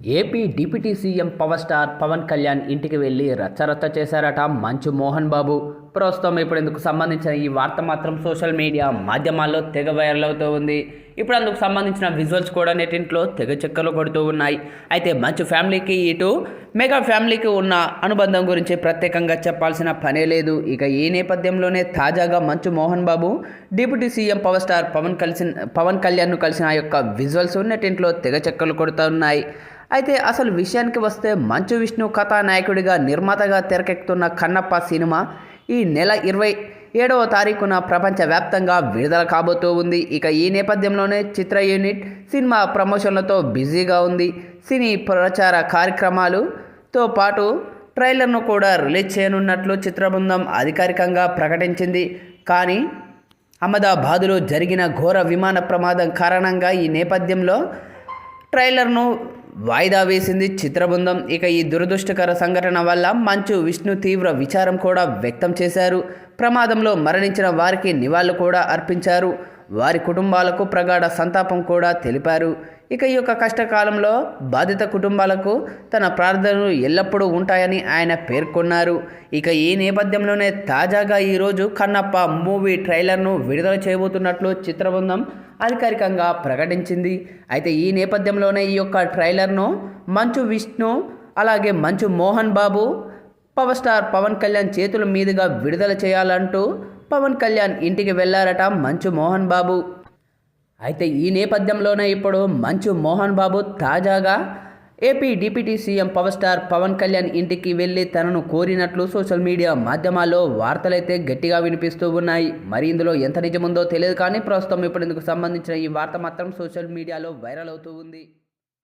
AP deputy CM power star Pawan Kalyan ఇంటికి వెళ్ళి రచ్చరచ్చ చేశారట మంచు మోహన్ బాబు. ప్రస్తుతం ఇప్పుడు ఇందుకు సంబంధించిన ఈ వార్త మాత్రం సోషల్ మీడియా మాధ్యమాల్లో తెగ వైరల్ అవుతూ ఉంది. ఇప్పుడు అందుకు సంబంధించిన విజువల్స్ కూడా నెటింట్లో తెగ చెక్కలు కొడుతూ ఉన్నాయి. అయితే మంచు ఫ్యామిలీకి ఇటు మెగా ఫ్యామిలీకి ఉన్న అనుబంధం గురించి ప్రత్యేకంగా చెప్పాల్సిన పనే లేదు. ఇక ఈ నేపథ్యంలోనే తాజాగా Manchu Mohan Babu deputy CM power star Pawan కలిసిన పవన్ కళ్యాణ్ను కలిసిన యొక్క విజువల్స్ నెటింట్లో తెగ చెక్కలు కొడుతూ ఉన్నాయి అయితే అసలు విషయానికి వస్తే మంచు విష్ణు కథానాయకుడిగా నిర్మాతగా తెరకెక్కుతున్న కన్నప్ప సినిమా ఈ నెల ఇరవై ఏడవ తారీఖున ప్రపంచవ్యాప్తంగా విడుదల కాబోతూ ఉంది. ఇక ఈ నేపథ్యంలోనే చిత్ర యూనిట్ సినిమా ప్రమోషన్లతో బిజీగా ఉంది. సినీ ప్రచార కార్యక్రమాలుతో పాటు ట్రైలర్ను కూడా రిలీజ్ చేయనున్నట్లు చిత్రబృందం అధికారికంగా ప్రకటించింది. కానీ అహ్మదాబాదులో జరిగిన ఘోర విమాన ప్రమాదం కారణంగా ఈ నేపథ్యంలో ట్రైలర్ను వాయిదా వేసింది చిత్రబృందం. ఇక ఈ దురదృష్టకర సంఘటన వల్ల మంచు విష్ణు తీవ్ర విచారం కూడా వ్యక్తం చేశారు. ప్రమాదంలో మరణించిన వారికి నివాళులు కూడా అర్పించారు. వారి కుటుంబాలకు ప్రగాఢ సంతాపం కూడా తెలిపారు. ఇక ఈ యొక్క కష్టకాలంలో బాధిత కుటుంబాలకు తన ప్రార్థనలు ఎల్లప్పుడూ ఉంటాయని ఆయన పేర్కొన్నారు. ఇక ఈ నేపథ్యంలోనే తాజాగా ఈరోజు కన్నప్ప మూవీ ట్రైలర్ను విడుదల చేయబోతున్నట్లు చిత్రబృందం అధికారికంగా ప్రకటించింది. అయితే ఈ నేపథ్యంలోనే ఈ యొక్క ట్రైలర్ను మంచు విష్ణు అలాగే మంచు మోహన్ బాబు పవర్ స్టార్ పవన్ కళ్యాణ్ చేతుల మీదుగా విడుదల చేయాలంటూ పవన్ కళ్యాణ్ ఇంటికి వెళ్ళారట మంచు మోహన్ బాబు. అయితే ఈ నేపథ్యంలోనే ఇప్పుడు మంచు మోహన్ బాబు తాజాగా AP deputy CM power star Pawan Kalyan ఇంటికి వెళ్ళి తనను కోరినట్లు సోషల్ మీడియా మాధ్యమాల్లో వార్తలైతే గట్టిగా వినిపిస్తూ ఉన్నాయి. మరి ఇందులో ఎంత నిజముందో తెలియదు కానీ ప్రస్తుతం ఇప్పుడు ఇందుకు సంబంధించిన ఈ వార్త మాత్రం సోషల్ మీడియాలో వైరల్ అవుతూ ఉంది.